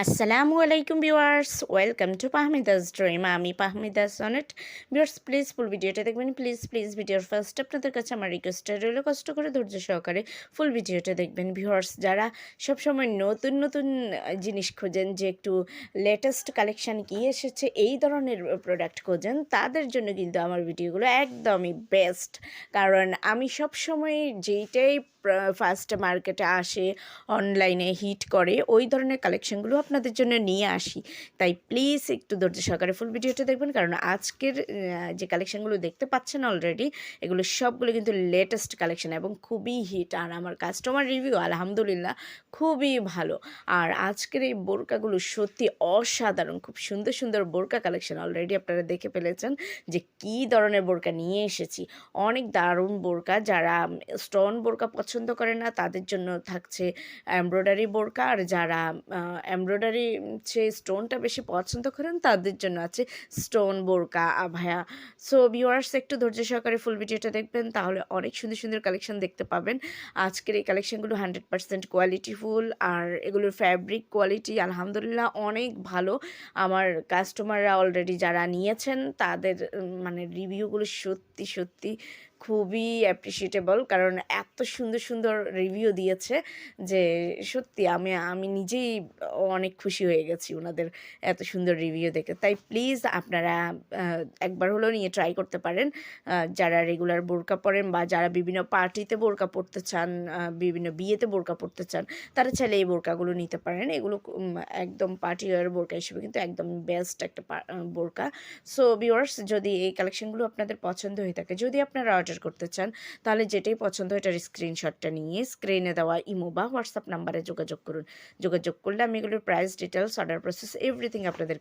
আসসালামু আলাইকুম viewers welcome to Pahmida's dream আমি Pahmida Sonet viewers please full ভিডিওটা দেখবেন। প্লিজ প্লিজ ভিডিওর ফার্স্ট আপনাদের কাছে আমার রিকোয়েস্টটা রইল। কষ্ট করে, ধৈর্য সহকারে ফুল ভিডিওটা দেখবেন। ভিউয়ার্স যারা সবসময় নতুন নতুন জিনিস খোঁজেন, যে একটু লেটেস্ট কালেকশান কি এসেছে, এই ধরনের প্রোডাক্ট খোঁজেন, তাদের জন্য কিন্তু আমার ভিডিওগুলো একদমই বেস্ট কারণ আমি সবসময় যেইটাই ফার্স্ট মার্কেটে আসে অনলাইনে হিট করে, ওই ধরনের কালেকশনগুলো আপনাদের জন্য নিয়ে আসি। তাই প্লিজ একটু ধৈর্য সহকারে ফুল ভিডিওটা দেখবেন, কারণ আজকের যে কালেকশনগুলো দেখতে পাচ্ছেন অলরেডি এগুলো সবগুলো কিন্তু লেটেস্ট কালেকশন এবং খুবই হিট আর আমার কাস্টমার রিভিউ আলহামদুলিল্লাহ খুবই ভালো। আর আজকের এই বোরকাগুলো সত্যি অসাধারণ। খুব সুন্দর সুন্দর বোরকা কালেকশন অলরেডি আপনারা দেখে ফেলেছেন যে কী ধরনের বোরকা নিয়ে এসেছি। অনেক দারুণ বোরকা। যারা স্টোন বোরকা পছন্দ করে না, তাদের জন্য থাকছে এমব্রয়ডারি বোরকা। আর যারা এমব্রয়ডারি যে স্টোনটা বেশি পছন্দ করেন তাদের জন্য আছে স্টোন বোরকা আভায়া সো ভিউয়ার্স একটু ধৈর্য সহকারে ফুল ভিডিওটা দেখবেন, তাহলে অনেক সুন্দর সুন্দর কালেকশন দেখতে পাবেন। আজকের এই কালেকশনগুলো হান্ড্রেড পার্সেন্ট কোয়ালিটিফুল আর এগুলোর ফ্যাব্রিক কোয়ালিটি আলহামদুলিল্লাহ অনেক ভালো। আমার কাস্টমাররা অলরেডি যারা নিয়েছেন, তাদের মানে রিভিউগুলো সত্যি সত্যি খুবই অ্যাপ্রিসিয়েটেবল কারণ এত সুন্দর সুন্দর রিভিউ দিয়েছে যে সত্যি আমি আমি নিজেই অনেক খুশি হয়ে গেছি ওনাদের এত সুন্দর রিভিউ দেখে। তাই প্লিজ আপনারা একবার হলেও নিয়ে ট্রাই করতে পারেন। যারা রেগুলার বোরকা পরেন বা যারা বিভিন্ন পার্টিতে বোরকা পরতে চান বিভিন্ন বিয়েতে বোরকা পরতে চান, তারা চাইলে এই বোরকাগুলো নিতে পারেন। এগুলো একদম পার্টি ওয়ার বোরকা হিসেবে কিন্তু একদম বেস্ট একটা বোরকা। সো ভিউয়ার্স যদি এই কালেকশনগুলো আপনাদের পছন্দ হয়ে থাকে, যদি আপনারা অর্ডার করতে চান, তাহলে যেটাই পছন্দ এটার স্ক্রিনশটটা নিয়ে স্ক্রিনে দেওয়া ইমো বা হোয়াটসঅ্যাপ নাম্বারে যোগাযোগ করুন। যোগাযোগ করলে আমি এগুলোর price details order process everything আপনাদেরকে